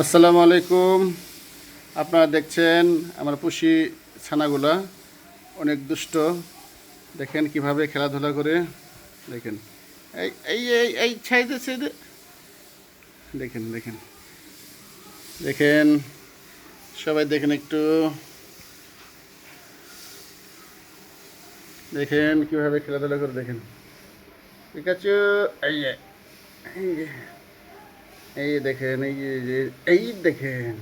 আসসালামু আলাইকুম। আপনারা দেখছেন আমার পুষি ছানাগুলা। অনেক দুষ্ট। দেখেন কীভাবে খেলাধুলা করে। দেখেন। এই এই এই এই ছাইদে দেখেন দেখেন। দেখেন। সবাই দেখেন একটু। দেখেন কীভাবে খেলাধুলা করে, দেখেন। ঠিক আছে এই এই দেখেন, এই যে এই দেখেন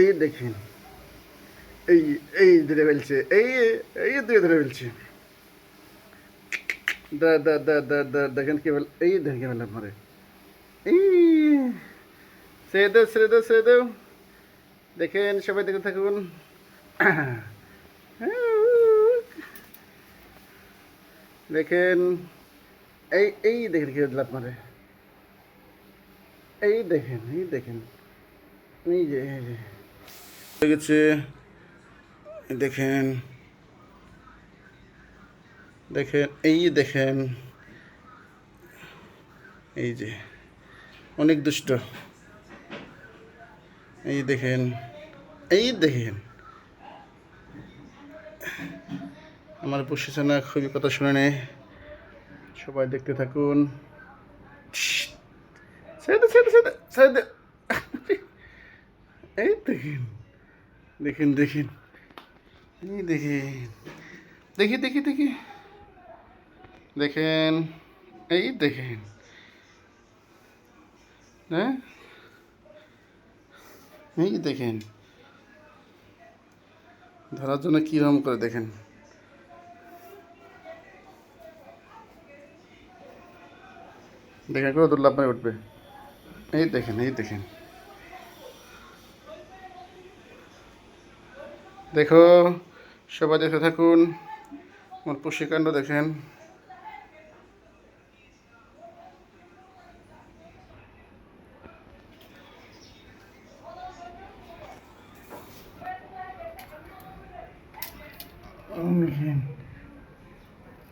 এই দেখেন, এই এই ধরে ফেলছে, এই এই ধরে ধরে ফেলছে। দা দা দা দা দা, দেখেন কে বল, এই দেখেন কে বললাম মারে এই, ছেড়ে দাও, ছেড়ে দেখেন, সবাই দেখে থাকুন। দেখেন, এই এই দেখেন কে লাভ মারে এই দেখেন এই দেখেন। এই যে হয়ে গেছে। দেখেন। দেখেন, এই দেখেন। এই যে, অনেক দুষ্ট। এই দেখেন এই দেখেন। আমার পশুছানা খুবই কথা শুনে সবাই দেখতে থাকুন। ছেড়ে ছেড়ে ছেড়ে ছেড়ে দে এই দেখেন দেখেন দেখেন। এই দেখেন। দেখি দেখি দেখি। দেখেন, এই দেখেন। হ্যাঁ? এই দেখেন। ধরার জন্য কীরকম করে দেখেন। দেখেন করে দুর্লাভ উঠবে। এই দেখেন এই দেখেন। দেখো সবাই দেখে থাকুন। আমার পুষ্টিকাণ্ড দেখেন।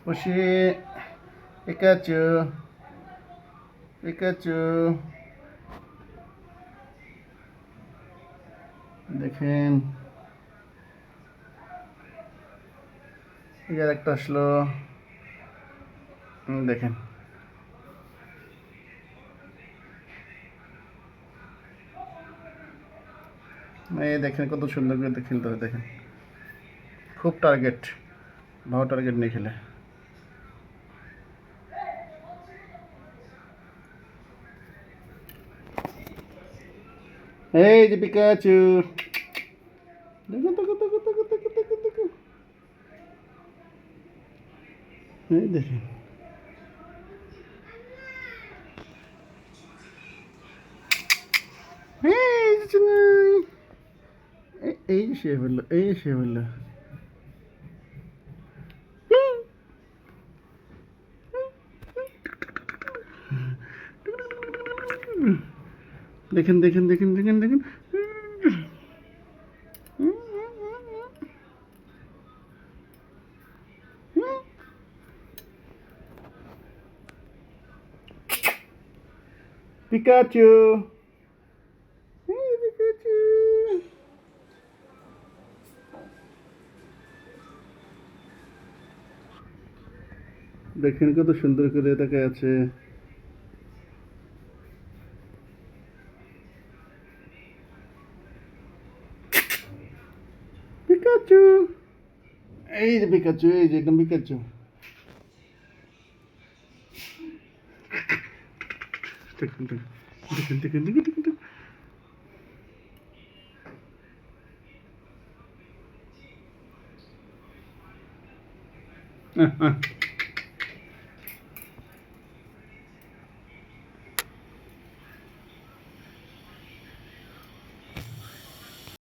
পুষি পিকাচু দেখেন। এই আর একটা আসলো। দেখেন। এই দেখেন কত সুন্দর করে খেলতে হবে দেখেন। খুব টার্গেট ভালো টার্গেট নিয়ে খেলে। এই যে পিকাচু দেখো দেখো দেখো দেখো দেখো দেখো দেখো এই দেখেন দেখেন দেখেন দেখেন দেখেন। পিকাচু দেখেন কত সুন্দর করে তাকে আছে। পিকাচু এই যে পিকাচু এই যে একদম পিকাচু দেখুন দেখুন